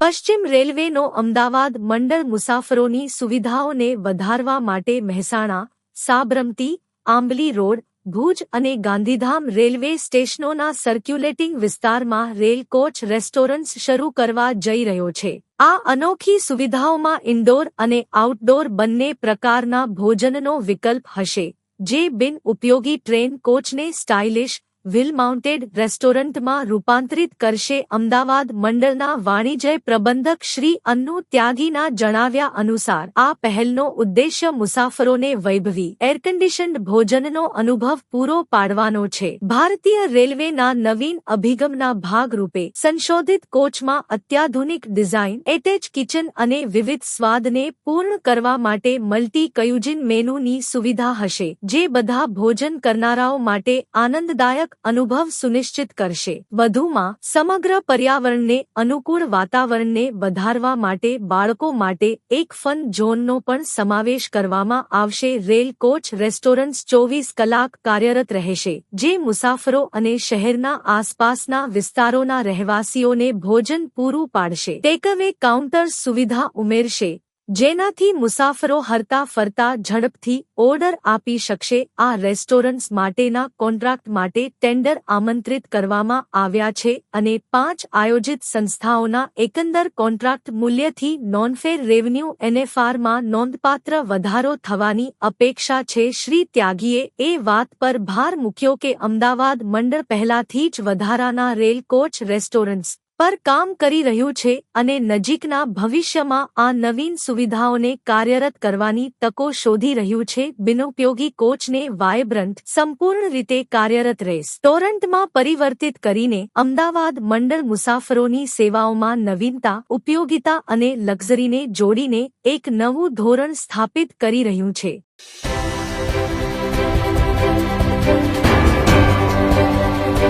પશ્ચિમ રેલવેનો અમદાવાદ મંડળ મુસાફરોની સુવિધાઓને વધારવા માટે મહેસાણા, સાબરમતી, આંબલી રોડ, ભુજ અને ગાંધીધામ રેલવે સ્ટેશનોના સર્ક્યુલેટિંગ વિસ્તારમાં રેલ કોચ રેસ્ટોરન્ટ્સ શરૂ કરવા જઈ રહ્યો છે. આ અનોખી સુવિધાઓમાં ઇન્ડોર અને આઉટડોર બંને પ્રકારના ભોજનનો વિકલ્પ હશે, જે બિન ઉપયોગી ટ્રેન કોચને સ્ટાઇલિશ વ્હીલ માઉન્ટેડ રેસ્ટોરન્ટમાં રૂપાંતરિત કરશે અમદાવાદ મંડળના વાણિજ્ય પ્રબંધક શ્રી અન્નુ ત્યાગીના જણાવ્યા અનુસાર, આ પહેલનો ઉદ્દેશ્ય મુસાફરોને વૈભવી, એરકન્ડિશન્ડ ભોજનનો અનુભવ પૂરો પાડવાનો છે. ભારતીય રેલવેના નવીન અભિગમના ભાગરૂપે સંશોધિત કોચમાં અત્યાધુનિક ડિઝાઇન, એટેચ કિચન અને વિવિધ સ્વાદને પૂર્ણ કરવા માટે મલ્ટી કયુજિન મેનુની સુવિધા હશે, જે બધા ભોજન કરનારાઓ માટે આનંદદાયક અનુભવ સુનિશ્ચિત કરશે. વધુમાં, સમગ્ર પર્યાવરણને અનુકૂળ વાતાવરણને વધારવા માટે બાળકો માટે એક ફન ઝોનનો પણ સમાવેશ કરવામાં આવશે. રેલ કોચ રેસ્ટોરન્ટ્સ ચોવીસ કલાક કાર્યરત રહેશે, જે મુસાફરો અને શહેરના આસપાસના વિસ્તારોના રહેવાસીઓને ભોજન પૂરું પાડશે. ટેકઅવે કાઉન્ટર્સ સુવિધા ઉમેરશે જેનાથી મુસાફરો હરતા ફરતા ઝડપથી ઓર્ડર આપી શકશે આ રેસ્ટોરન્ટ્સ માટેના કોન્ટ્રાક્ટ માટે ટેન્ડર આમંત્રિત કરવામાં આવ્યા છે અને પાંચ આયોજિત સંસ્થાઓના એકંદર કોન્ટ્રાક્ટ મૂલ્યથી નોનફેર રેવન્યુ એનએફઆરમાં નોંધપાત્ર વધારો થવાની અપેક્ષા છે. શ્રી ત્યાગીએ એ વાત પર ભાર મૂક્યો કે અમદાવાદ મંડળ પહેલાથી જ વધારાના રેલ કોચ રેસ્ટોરન્ટ્સ પર કામ કરી રહ્યું છે અને નજીકના ભવિષ્યમાં આ નવીન સુવિધાઓને કાર્યરત કરવાની તકો શોધી રહ્યું છે. બિનઉપયોગી કોચને વાયબ્રન્ટ સંપૂર્ણ રીતે કાર્યરત રેસ્ટોરન્ટમાં પરિવર્તિત કરીને અમદાવાદ મંડળ મુસાફરોની સેવાઓમાં નવીનતા, ઉપયોગિતા અને લક્ઝરીને જોડીને એક નવું ધોરણ સ્થાપિત કરી રહ્યું છે.